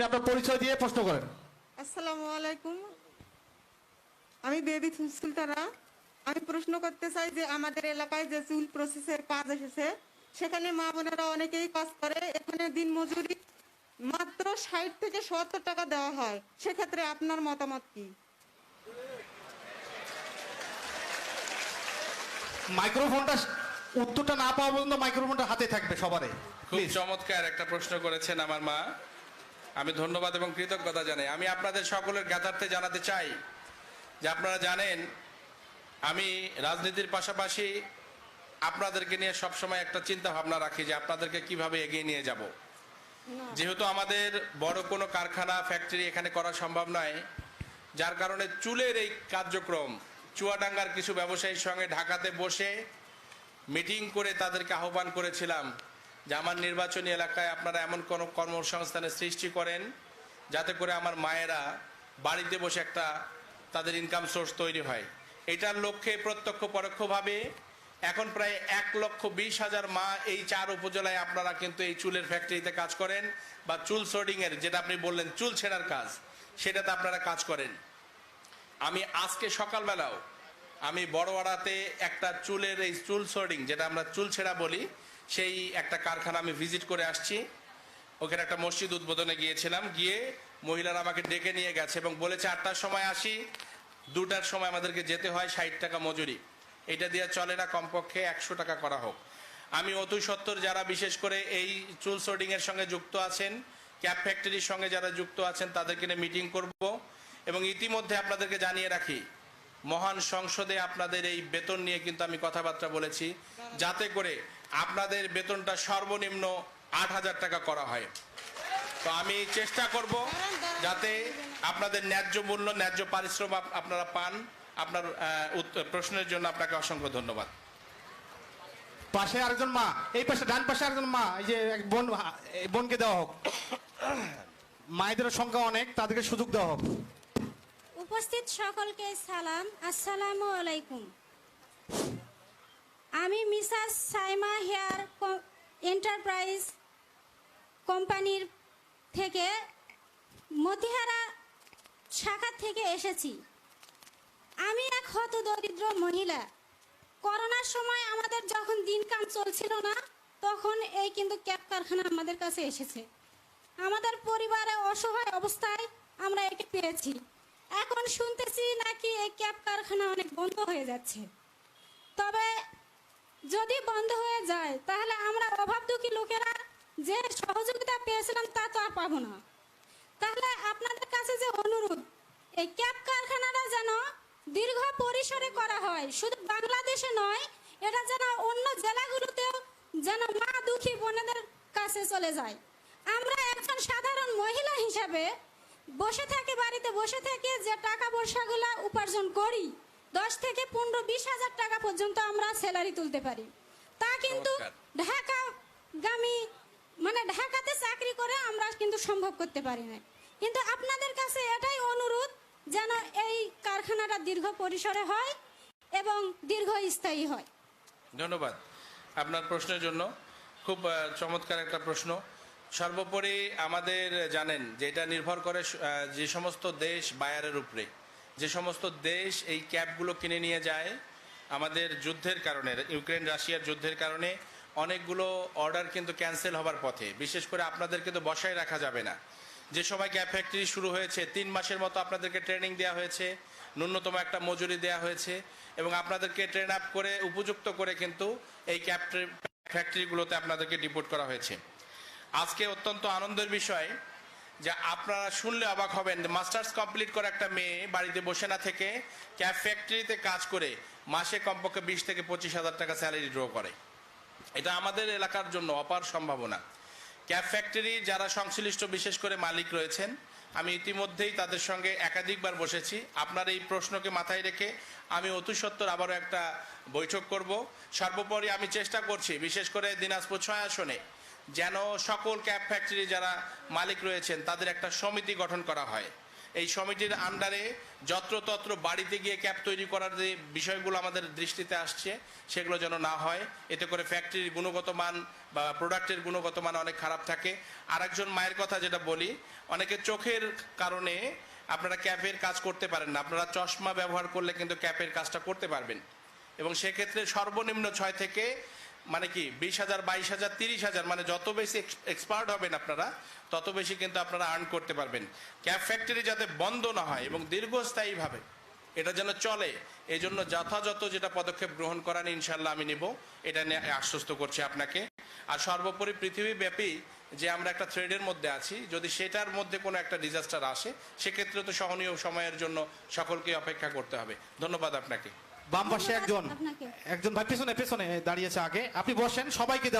আপনি আপনার পরিচয় দিয়ে প্রশ্ন করেন। আসসালামু আলাইকুম। আমি বেবি সুলতানা আমি প্রশ্ন করতে চাই যে আমাদের এলাকায় যে চুল প্রসেসের কাজ এসেছে সেখানে মা বোনেরা অনেকেই কাজ করে। এখানে দিন মজুরি মাত্র ষাট থেকে সত্তর টাকা দেওয়া হয়। সেক্ষেত্রে আপনার মতামত কি? মাইক্রোফোনটা উত্তরটা না পাওয়া পর্যন্ত মাইক্রোফোনটা হাতে থাকবে সবারই। খুব চমৎকার একটা প্রশ্ন করেছেন আমার মা। আমি ধন্যবাদ এবং কৃতজ্ঞতা জানাই। আমি আপনাদের সকলের জ্ঞাতার্থে জানাতে চাই যে আপনারা জানেন আমি রাজনীতির পাশাপাশি আপনাদেরকে নিয়ে সবসময় একটা চিন্তা ভাবনা রাখি যে আপনাদেরকে কীভাবে এগিয়ে নিয়ে যাব। যেহেতু আমাদের বড় কোনো কারখানা ফ্যাক্টরি এখানে করা সম্ভব নয় যার কারণে চুলের এই কার্যক্রম চুয়াডাঙ্গার কিছু ব্যবসায়ীর সঙ্গে ঢাকাতে বসে মিটিং করে তাদেরকে আহ্বান করেছিলাম যে আমার নির্বাচনী এলাকায় আপনারা এমন কোনো কর্মসংস্থানের সৃষ্টি করেন যাতে করে আমার মায়েরা বাড়িতে বসে একটা তাদের ইনকাম সোর্স তৈরি হয়। এটার লক্ষ্যে প্রত্যক্ষ পরোক্ষভাবে এখন প্রায় এক লক্ষ বিশ হাজার মা এই চার উপজেলায় আপনারা কিন্তু এই চুলের ফ্যাক্টরিতে কাজ করেন বা চুল সোর্ডিংয়ের যেটা আপনি বললেন, চুল ছেঁড়ার কাজ, সেটাতে আপনারা কাজ করেন। আমি আজকে সকালবেলাও আমি বড়ওয়াড়াতে একটা চুলের এই চুল সোর্ডিং যেটা আমরা চুল ছেঁড়া বলি সেই একটা কারখানা আমি ভিজিট করে আসছি। ওখানে একটা মসজিদ উদ্বোধনে গিয়েছিলাম। গিয়ে মহিলারা আমাকে ডেকে নিয়ে গেছে এবং বলেছে, আটটার সময় আসি। দুটার সময় আমাদেরকে যেতে হয় ষাট টাকা মজুরি। এটা দিয়ে চলে না, কমপক্ষে একশো টাকা করা হোক। আমি অতি সত্তর যারা বিশেষ করে এই চুল এর সঙ্গে যুক্ত আছেন ক্যাব ফ্যাক্টরির সঙ্গে যারা যুক্ত আছেন, তাদেরকে নিয়ে মিটিং করব এবং ইতিমধ্যে আপনাদেরকে জানিয়ে রাখি, মহান সংসদে আপনাদের এই বেতন নিয়ে কিন্তু আমি কথাবার্তা বলেছি। যাতে করে আপনাদের বেতনটা সর্বনিম্ন আট হাজার টাকা করা হয়। তো আমি চেষ্টা করব যাতে আপনাদের ন্যায্য মূল্য ন্যায্য পারিশ্রম আপনারা পান। আপনার উত্তর- প্রশ্নের জন্য আপনাকে অসংখ্য ধন্যবাদ। পাশে আরেকজন মা এই পাশে ডান পাশে আরেকজন মা এই যে এক বোন এই বোনকে দেওয়া হোক। মায়েদের সংখ্যা অনেক তাদেরকে সুযোগ দেওয়া হোক। উপস্থিত সকলকে সালাম। আসসালামু আলাইকুম। আমি মিসাস সাইমা হেয়ার এন্টারপ্রাইজ কোম্পানির থেকে মতিহারা শাখা থেকে এসেছি। আমি এক হত দরিদ্র মহিলা। করোনার সময় আমাদের যখন দিনকাম চলছিল না, তখন এই কিন্তু ক্যাব কারখানা আমাদের কাছে এসেছে। আমাদের পরিবারে অসহায় অবস্থায় আমরা একে পেয়েছি। এখন শুনতেছি নাকি এই ক্যাব কারখানা অনেক বন্ধ হয়ে যাচ্ছে। তবে যদি বন্ধ হয়ে যায়, তাহলে আমরা অভাব দুঃখী লোকেরা যে সহযোগিতা পেয়েছিলাম তা তো আর পাবো না। তাহলে আপনাদের কাছে যে অনুরোধ, এই ক্যাব কারখানাটা যেন দীর্ঘ পরিসরে করা হয়, শুধু বাংলাদেশে নয়, এটা যেন অন্য জেলাগুলোতেও যেন মা দুঃখী বোনেদের কাছে চলে যায়। আমরা একজন সাধারণ মহিলা হিসাবে বসে থেকে, বাড়িতে বসে থেকে যে টাকা পয়সাগুলো উপার্জন করি দশ থেকে পনেরো বিশ হাজার টাকা পর্যন্ত আমরা স্যালারি তুলতে পারি। তা কিন্তু। ঢাকাগামী মানে ঢাকাতে চাকরি করে আমরা কিন্তু সম্ভব করতে পারি না কিন্তু আপনাদের কাছে এটাই অনুরোধ যেন এই কারখানাটা দীর্ঘ পরিসরে হয় এবং দীর্ঘস্থায়ী হয়। ধন্যবাদ। আপনার প্রশ্নের জন্য খুব চমৎকার একটা প্রশ্ন। সর্বোপরি আমাদের জানেন যে এটা নির্ভর করে যে সমস্ত দেশ বায়ারের উপরে। যে সমস্ত দেশ এই ক্যাবগুলো কিনে নিয়ে যায়, আমাদের যুদ্ধের কারণে, ইউক্রেন, রাশিয়ার যুদ্ধের কারণে অনেকগুলো অর্ডার কিন্তু ক্যান্সেল হবার পথে। বিশেষ করে আপনাদেরকে তো বসায় রাখা যাবে না। যে সময় ক্যাব ফ্যাক্টরি শুরু হয়েছে, তিন মাসের মতো আপনাদেরকে ট্রেনিং দেওয়া হয়েছে, ন্যূনতম একটা মজুরি দেওয়া হয়েছে এবং আপনাদেরকে ট্রেন আপ করে, উপযুক্ত করে কিন্তু এই ক্যাব ফ্যাক্টরিগুলোতে আপনাদেরকে ডিপোর্ট করা হয়েছে। আজকে অত্যন্ত আনন্দের বিষয় যে আপনারা শুনলে অবাক হবেন মাস্টার্স কমপ্লিট করা একটা মেয়ে বাড়িতে বসে না থেকে ক্যাব ফ্যাক্টরিতে কাজ করে মাসে কমপক্ষে বিশ থেকে পঁচিশ হাজার টাকা স্যালারি ড্র করে। এটা আমাদের এলাকার জন্য অপার সম্ভাবনা। ক্যাব ফ্যাক্টরি যারা সংশ্লিষ্ট বিশেষ করে মালিক রয়েছেন, আমি ইতিমধ্যেই তাদের সঙ্গে একাধিকবার বসেছি। আপনার এই প্রশ্নকে মাথায় রেখে আমি অতি সত্তর আবারও একটা বৈঠক করব। সর্বোপরি আমি চেষ্টা করছি, বিশেষ করে দিনাজপুর ছয় আসনে। যেন সকল ক্যাব ফ্যাক্টরি যারা মালিক রয়েছেন, তাদের একটা সমিতি গঠন করা হয়। এই সমিতির আন্ডারে যত্রতত্র বাড়িতে গিয়ে ক্যাপ তৈরি করার যে বিষয়গুলো আমাদের দৃষ্টিতে আসছে, সেগুলো যেন না হয়। এতে করে ফ্যাক্টরির গুণগত মান বা প্রোডাক্টের গুণগত মান অনেক খারাপ থাকে। আরেকজন মায়ের কথা যেটা বলি, অনেকে চোখের কারণে আপনারা ক্যাপের কাজ করতে পারেন না। আপনারা চশমা ব্যবহার করলে কিন্তু ক্যাপের কাজটা করতে পারবেন। এবং সেক্ষেত্রে সর্বনিম্ন ছয় থেকে মানে কি, বিশ হাজার, বাইশ হাজার, তিরিশ হাজার মানে যত বেশি এক্সপার্ট হবেন আপনারা, তত বেশি কিন্তু আপনারা আর্ন করতে পারবেন। ক্যাব ফ্যাক্টরি যাতে বন্ধ না হয় এবং দীর্ঘস্থায়ীভাবে এটা যেন চলে এই জন্য যথাযথ যেটা পদক্ষেপ গ্রহণ করান ইনশাল্লাহ আমি নিব, এটা নিয়ে আশ্বস্ত করছি আপনাকে। আর সর্বোপরি পৃথিবীব্যাপী যে আমরা একটা থ্রেডের মধ্যে আছি, যদি সেটার মধ্যে কোনো একটা ডিজাস্টার আসে, সেক্ষেত্রে তো সহনীয় সময়ের জন্য সকলকে অপেক্ষা করতে হবে। ধন্যবাদ আপনাকে। বাম পাশে একজন। একজন ভাই পেছনে পেছনে দাঁড়িয়েছে আগে। আপনি বসেন সবাইকে দেওয়া